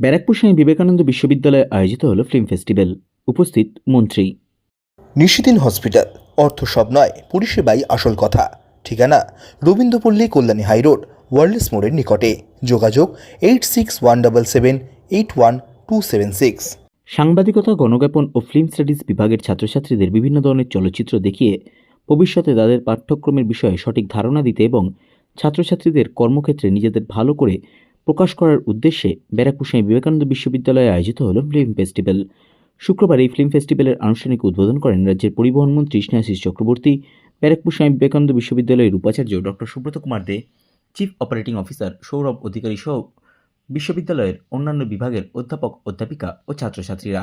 ব্যারাকপুর স্বামী বিবেকানন্দ বিশ্ববিদ্যালয়ে আয়োজিত হল ফিল্ম ফেস্টিভ্যাল। উপস্থিত মন্ত্রী। নিশিদিন হসপিটাল। অর্থ সব নয় পরিষেবাই আসল কথা। ঠিকানা রবীন্দ্রপল্লী কল্যাণী হাইরোড ওয়ার্ল্ডস মোড়ের নিকটে। যোগাযোগ eight six one double seven eight one two seven six. সাংবাদিকতা গণজ্ঞাপন ও ফিল্ম স্টাডিজ বিভাগের ছাত্রছাত্রীদের বিভিন্ন ধরনের চলচ্চিত্র দেখিয়ে ভবিষ্যতে তাদের পাঠ্যক্রমের বিষয়ে সঠিক ধারণা দিতে এবং ছাত্রছাত্রীদের কর্মক্ষেত্রে নিজেদের ভালো করে প্রকাশ করার উদ্দেশ্যে স্বামী বিবেকানন্দ বিশ্ববিদ্যালয়ে আয়োজিত হল ফিল্ম ফেস্টিভ্যাল। শুক্রবার এই ফিল্ম ফেস্টিভ্যালের আনুষ্ঠানিক উদ্বোধন করেন রাজ্যের পরিবহন মন্ত্রী স্নেহাশিস চক্রবর্তী ব্যারাকপুর বিবেকানন্দ বিশ্ববিদ্যালয়ের উপাচার্য doctor Subrata Kumar De, chief operating officer Sourav Adhikari সহ বিশ্ববিদ্যালয়ের অন্যান্য বিভাগের অধ্যাপক, অধ্যাপিকা ও ছাত্রছাত্রীরা।